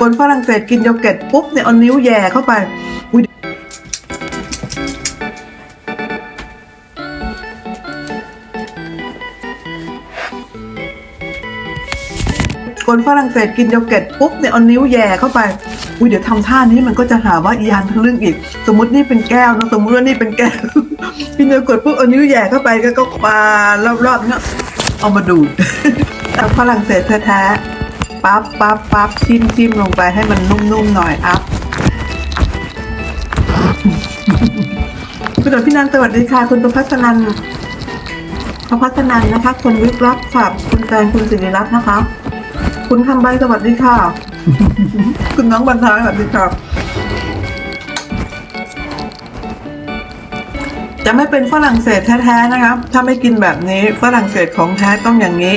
คนฝรั่งเศสกินโยเกิร์ตปุ๊บเนี่ยเอานิ้วแย่เข้าไปอุ๊ยคนฝรั่งเศสกินโยเกิร์ตปุ๊บเนี่ยเอานิ้วแย่เข้าไปอุ้ยเดี๋ยวทำท่านี้มันก็จะหาว่าอียานทะลึ่งอีก สมมตินี่เป็นแก้วนะสมมติว่านี่เป็นแก้วกินโยเกิร์ตปุ๊บเอานิ้วแย่เข้าไปก็ก็ควานรอบๆเนี่ยเอามาดูดจากฝรั่งเศสแท้ๆ ปั๊บปั๊บปั๊บจิ้มจิ้มลงไปให้มันนุ่มๆหน่อยอัพคุณดพี่นันสวัสดีค่ะ คุณประพัฒนันประพัฒนันนะคะ คุณวิกรักค่ะคุณแฟนคุณสิริรัตน์นะคะ คุณคำใบสวัสดีค่ะ คุณน้องบรรทายสวัสดีค่ะจะไม่เป็นฝรั่งเศสแท้ๆนะคะถ้าไม่กินแบบนี้ฝรั่งเศสของแท้ต้องอย่างนี้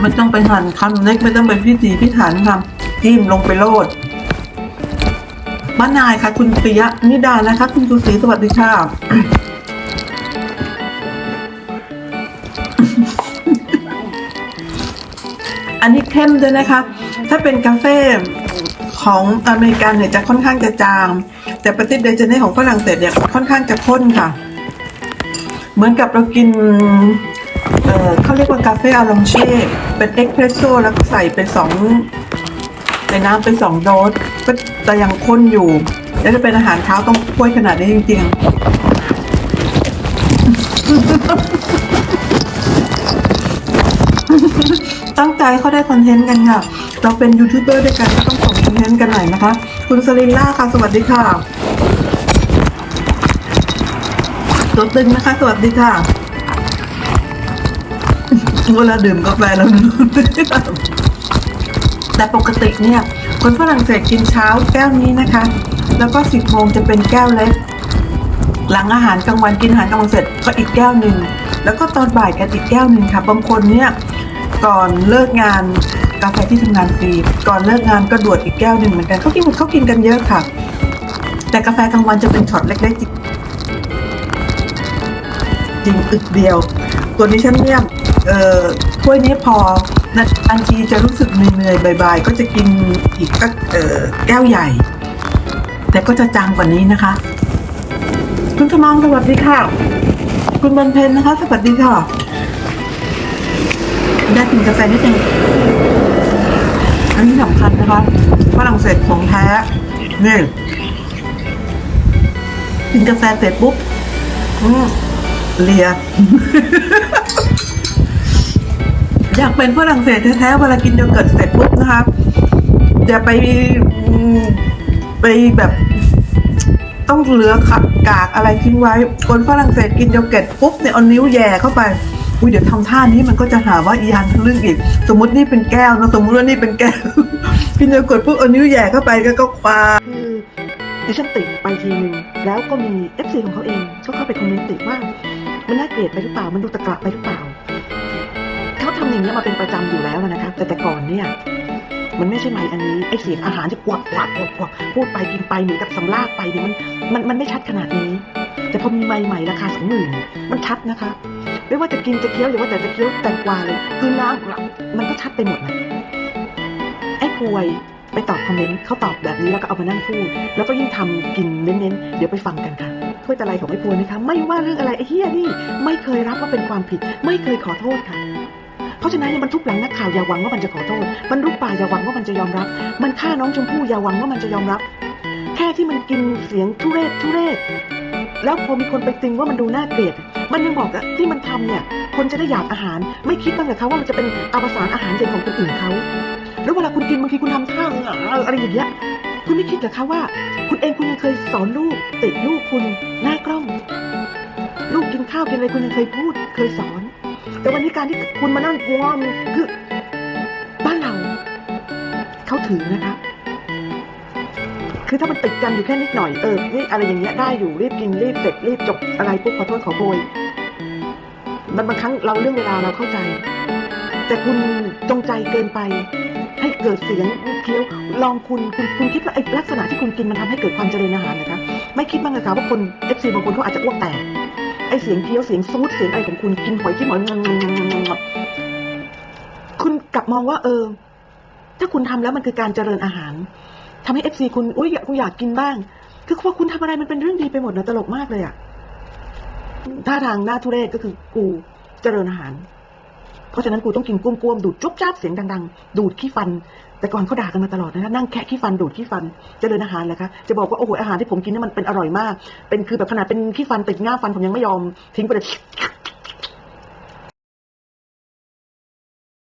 ไม่ต้องไปหั่นคำเล็กไม่ต้องไปพิถีพิถันทำจิ้มลงไปโลดมะนายค่ะ คุณปิยะนิดานะคะ คุณสุศรีสวัสดีค่ะอันนี้เข้มด้วยนะคะ ถ้าเป็นกาแฟของอเมริกันเนี่ยจะค่อนข้างจะจาง แต่ปฏิเดเจเน่ของฝรั่งเศสเนี่ยค่อนข้างจะข้นค่ะ เหมือนกับเรากิน เอ่อเขาเรียกว่ากาแฟอาลองเช่เป็นเอ็กเพรสโซ่แล้วก็ใส่เป็นสองในน้ำเป็นสองโดสก็แต่ยังข้นอยู่ แล้วจะเป็นอาหารเช้าต้องถ้วยขนาดนี้จริงๆ ตั้งใจเขาได้คอนเทนต์กันค่ะ เราเป็นยูทูบเบอร์ด้วยกันก็ต้องส่งคอนเทนต์กันหน่อยนะคะ คุณสลินล่าค่ะ สวัสดีค่ะ ตัวตึงนะคะ สวัสดีค่ะ เวลาดื่มกาแฟแล้วแต่ปกติเนี่ย คนฝรั่งเศสกินเช้าแก้วนี้นะคะ แล้วก็สิบโมงจะเป็นแก้วเล็ก หลังอาหารกลางวันกินอาหารกลางวันเสร็จก็อีกแก้วหนึ่งแล้วก็ตอนบ่ายกันอีกแก้วหนึ่งค่ะ บางคนเนี่ยก่อนเลิกงานกาแฟที่ทำงานฟรีก่อนเลิกงานก็ดวดอีกแก้วหนึ่งเหมือนกันเขากินเขากินกันเยอะค่ะ แต่กาแฟกลางวันจะเป็นช็อตเล็กๆจริงอึกเดียว ตัวนี้ฉันเนี่ยเอ่อถ้วยนี้พอนานทีจะรู้สึกเหนื่อยๆบ่ายๆก็จะกินอีกสักเอ่อแก้วใหญ่ แต่ก็จะจางกว่านี้นะคะ คุณสมองสวัสดีค่ะ คุณบรรเพนนะคะ สวัสดีค่ะ ได้กินกาแฟนิดนึงอันนี้สำคัญนะคะฝรั่งเศสของแท้นี่กินกาแฟเสร็จปุ๊บ อืม เลีย อยากเป็นฝรั่งเศสแท้ๆเวลากินโยเกิร์ตเสร็จปุ๊บนะคะอย่าไปไปแบบต้องเหลือขับกากอะไรทิ้งไว้ คนฝรั่งเศสกินโยเกิร์ตปุ๊บเนี่ยเอานิ้วแย่เข้าไปอุ้ยเดี๋ยวทำท่านี้มันก็จะหาว่าอียานทะลึ่งอีก สมมตินี่เป็นแก้วนะสมมติว่านี่เป็นแก้วกินโยเกิร์ตปุ๊บเอานิ้วแย่เข้าไปก็ก็ควาคือดิฉันติไปทีนึงแล้วก็มีเอฟซีของเขาเองเขาเข้าไปคอมเมนต์ติว่า มันน่าเกลียดไปหรือเปล่า มันดูตะกระไปหรือเปล่า เขาทำอย่างนี้มาเป็นประจำอยู่แล้วนะคะ แต่แต่ก่อนเนี่ย มันไม่ใช่ไมค์อันนี้ไอเสียงอาหารจะกวักกวักกวักกวักพูดไปกินไปเหมือนกับสำลากไปเนี่ยมันมันมันไม่ชัดขนาดนี้ แต่พอมีไมค์ใหม่ราคาสองหมื่นมันชัดนะคะ ไม่ว่าจะกินจะเคี้ยวหรือว่าแต่จะเคี้ยวแตงกวาเลยคือน้ำมันก็ชัดไปหมดนะไอ้ป่วย ไปตอบคอมเมนต์เขาตอบแบบนี้แล้วก็เอามานั่งพูด แล้วก็ยิ่งทำกินเน้นๆ เดี๋ยวไปฟังกันค่ะถ้วยตะไลของไอ้ป่วนะคะ ไม่ว่าเรื่องอะไรไอ้เฮียนี่ ไม่เคยรับว่าเป็นความผิด ไม่เคยขอโทษค่ะเพราะฉะนั้นเนี่ยมันทุบหลังนักข่าวอย่าหวังว่ามันจะขอโทษ มันรุกป่าอย่าหวังว่ามันจะยอมรับ มันฆ่าน้องชมพู่อย่าหวังว่ามันจะยอมรับ แค่ที่มันกินเสียงทุเรศทุเรศแล้วพอมีคนไปติงว่ามันดูน่าเกลียด มันยังบอกอะที่มันทำเนี่ย คนจะได้อยากอาหาร ไม่คิดบ้างเหรอคะว่ามันจะเป็นอวสานอาหารเย็นของคนอื่นเขา แล้วเวลาคุณกินบางทีคุณทำท่าอะไรอย่างเงี้ยคุณไม่คิดเหรอคะว่า คุณเองคุณยังเคยสอนลูกติดลูกคุณหน้ากล้อง ลูกกินข้าวกินอะไรคุณยังเคยพูด เคยสอน แต่วันนี้การที่คุณมานั่งงอมคือบ้านเราเขาถือนะคะคือถ้ามันติดกันอยู่แค่นิดหน่อยเออนี่อะไรอย่างเงี้ยได้อยู่รีบกินรีบเสร็จรีบจบอะไรปุ๊บขอโทษขอโพยมันบางครั้งเราเรื่องเวลาเราเข้าใจ แต่คุณจงใจเกินไป ให้เกิดเสียงเคี้ยวลองคุณคุณคุณคิดว่าไอ้ลักษณะที่คุณกินมันทำให้เกิดความเจริญอาหารนะคะไม่คิดบ้างเลยคะว่าคนเอฟซีบางคนเขาอาจจะอ้วกแตกไอ้เสียงเคี้ยวเสียงซูดเสียงอะไรของคุณกินหอยกินหมอยงงงงงงงคุณกลับมองว่า เออ ถ้าคุณทำแล้วมันคือการเจริญอาหารทำให้เอฟซีคุณอุ้ยอยากกูอยากกินบ้าง คือว่าคุณทำอะไรมันเป็นเรื่องดีไปหมดนะตลกมากเลยอะท่าทางหน้าทุเรศก็คือกูเจริญอาหาร เพราะฉะนั้นกูต้องกินกุ้มกวมๆดูดจุ๊บจ้าบเสียงดังๆ ดูดขี้ฟัน แต่ก่อนเขาด่ากันมาตลอดนะคะนั่งแคะขี้ฟันดูดขี้ฟันเจริญอาหารเหรอคะจะบอกว่าโอ้โหอาหารที่ผมกินนี่มันเป็นอร่อยมาก เป็นคือแบบขนาดเป็นขี้ฟันติดง่าฟันผมยังไม่ยอมทิ้งไปเลย